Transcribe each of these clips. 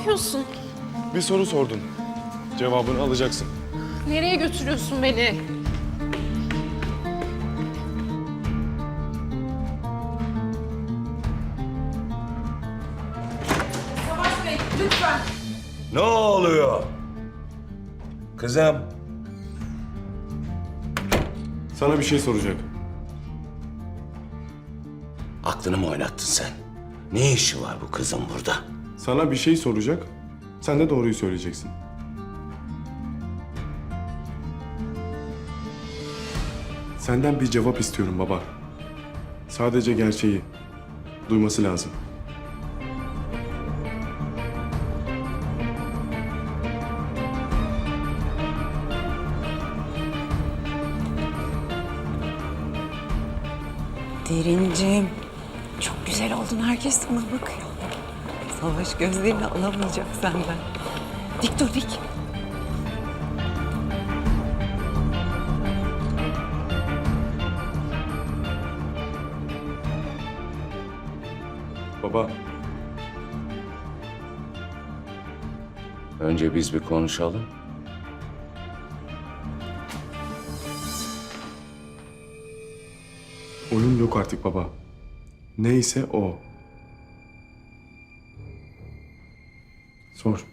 yapıyorsun? Bir soru sordun. Cevabını alacaksın. Nereye götürüyorsun beni? Savaş Bey, lütfen. Ne oluyor? Kızım. Sana bir şey soracak. Aklını mı oynattın sen? Ne işi var bu kızın burada? Sana bir şey soracak. Sen de doğruyu söyleyeceksin. Senden bir cevap istiyorum baba. Sadece gerçeği duyması lazım. Derincim, çok güzel oldun. Herkes sana bakıyor. Savaş gözlerini alamayacak senden. Dik dur dik. Baba, Önce biz bir konuşalım. oyun yok artık baba. Neyse o. Sor.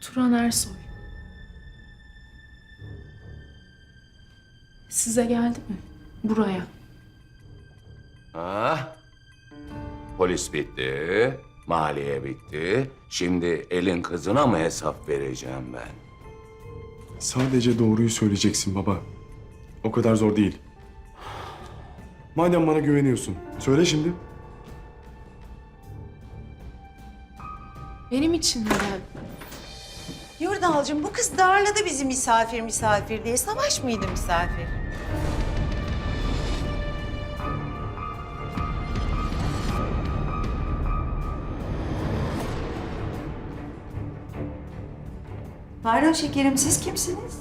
Turan Ersoy. Size geldi mi? Buraya. Ha? Polis bitti, maliye bitti. Şimdi elin kızına mı hesap vereceğim ben? Sadece doğruyu söyleyeceksin baba. O kadar zor değil. Madem bana güveniyorsun, söyle şimdi. Benim için neden? Yurdalcığım bu kız darladı bizi misafir misafir diye. Savaş mıydı misafir? Pardon şekerim siz kimsiniz?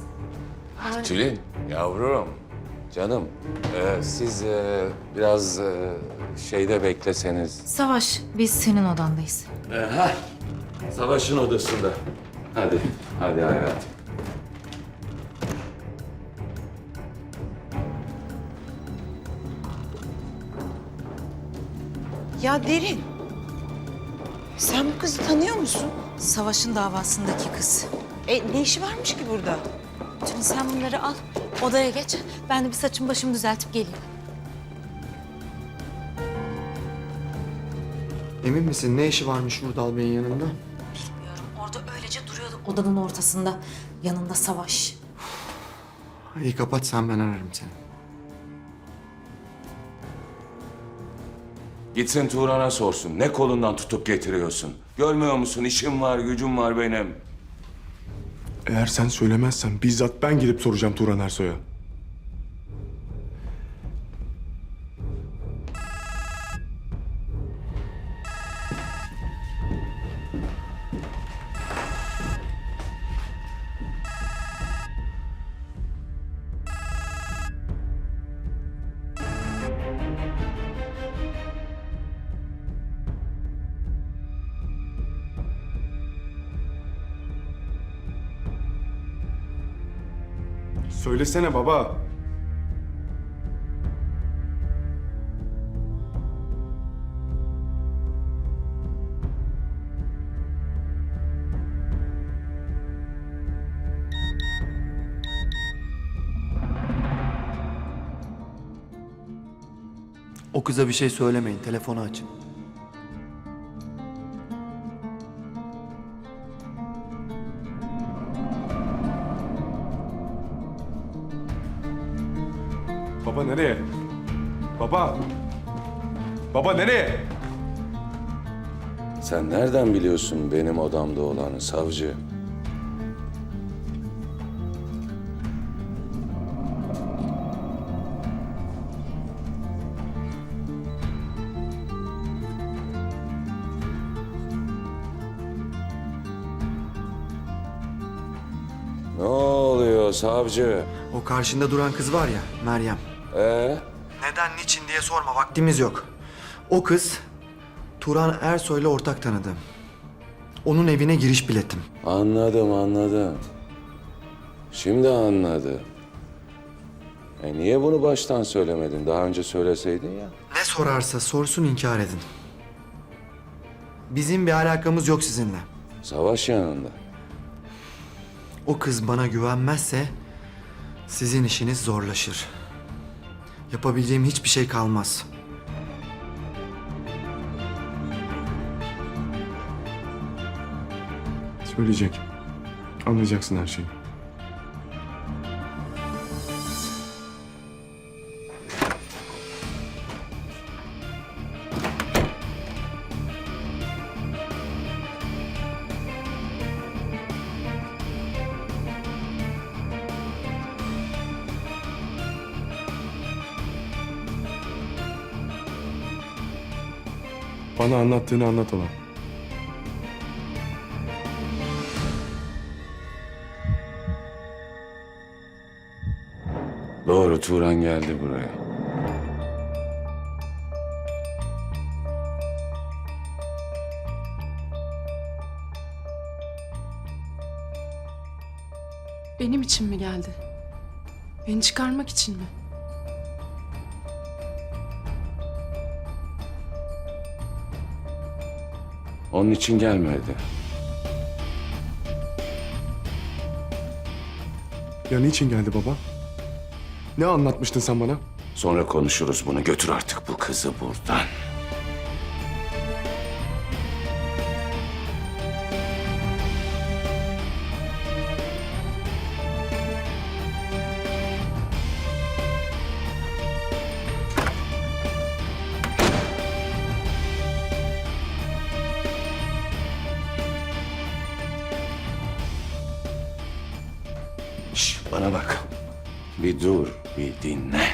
Tülin, yavrum, canım. e, siz e, biraz e, şeyde bekleseniz. Savaş, biz senin odandayız. Aha, savaşın odasında. Hadi, hadi hayatım. Ya Derin. Sen bu kızı tanıyor musun? Savaş'ın davasındaki kız. E ne işi varmış ki burada? Tülin sen bunları al, odaya geç. Ben de bir saçımı başımı düzeltip geleyim. Emin misin ne işi varmış Vurdal Bey'in yanında? Bilmiyorum, orada öylece duruyordu odanın ortasında. Yanında Savaş. İyi kapat sen ben ararım seni. Gitsin Turan'a sorsun. Ne kolundan tutup getiriyorsun? Görmüyor musun? İşim var, gücüm var benim. Eğer sen söylemezsen bizzat ben gidip soracağım Turan Ersoy'a. Söylesene baba. O kıza bir şey söylemeyin telefonu açın. Baba nereye? Baba. Baba nereye? Sen nereden biliyorsun benim odamda olanı savcı? Ne oluyor oluyor savcı? O karşında duran kız var ya Meryem. Ee? Neden niçin diye sorma vaktimiz yok. O kız Turan Ersoy'la ortak tanıdı. Onun evine giriş biletim. Anladım anladım. Şimdi anladım. E niye bunu baştan söylemedin? Daha önce söyleseydin ya. Ne sorarsa sorsun inkar edin. Bizim bir alakamız yok sizinle. Savaş yanında. O kız bana güvenmezse sizin işiniz zorlaşır. Yapabileceğim hiçbir şey kalmaz. Söyleyecek. Anlayacaksın her şeyi. Bana anlattığını anlat ona. Doğru Turan geldi buraya. Benim için mi geldi? Beni çıkarmak için mi? Onun için gelmedi. Ya niçin geldi baba? Ne anlatmıştın sen bana? Sonra konuşuruz bunu. Götür artık bu kızı buradan. Bana bak. Bir dur, bir dinle.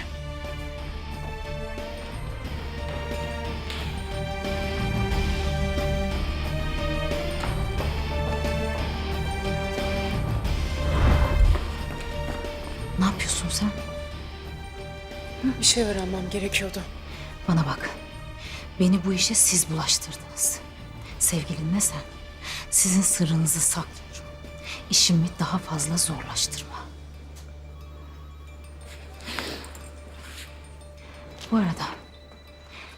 Ne yapıyorsun sen? Bir şey öğrenmem gerekiyordu. Bana bak. Beni bu işe siz bulaştırdınız. Sevgilinle sen. Sizin sırrınızı saklıyorum. İşimi daha fazla zorlaştırma. Bu arada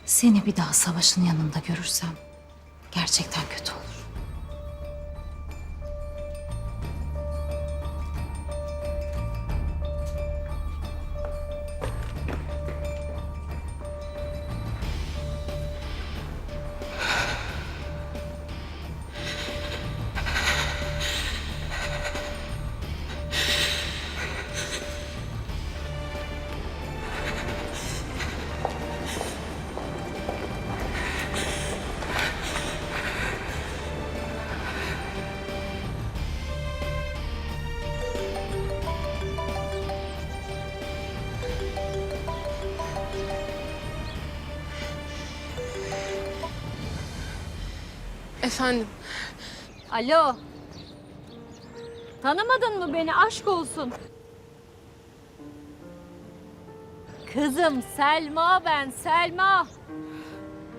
seni bir daha savaşın yanında görürsem gerçekten kötü olur. Efendim, Alo. Tanımadın mı beni? Aşk olsun. Kızım Selma ben Selma.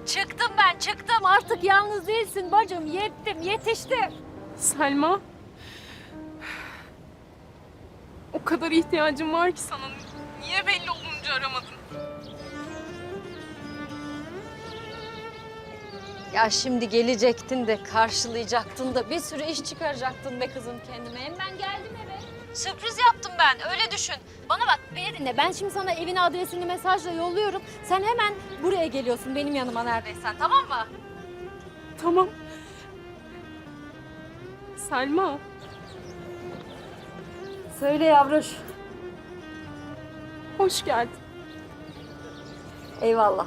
Çıktım ben çıktım artık yalnız değilsin bacım yettim yetiştim. Selma. O kadar ihtiyacım var ki sana. Niye belli olunca aramadın? Ya şimdi gelecektin de karşılayacaktın da bir sürü iş çıkaracaktın be kızım kendime. Hem ben geldim eve. Sürpriz yaptım ben öyle düşün. Bana bak beni dinle ben şimdi sana evin adresini mesajla yolluyorum. Sen hemen buraya geliyorsun benim yanıma neredeysen tamam mı? Tamam. Selma. Söyle yavruş. Hoş geldin. Eyvallah.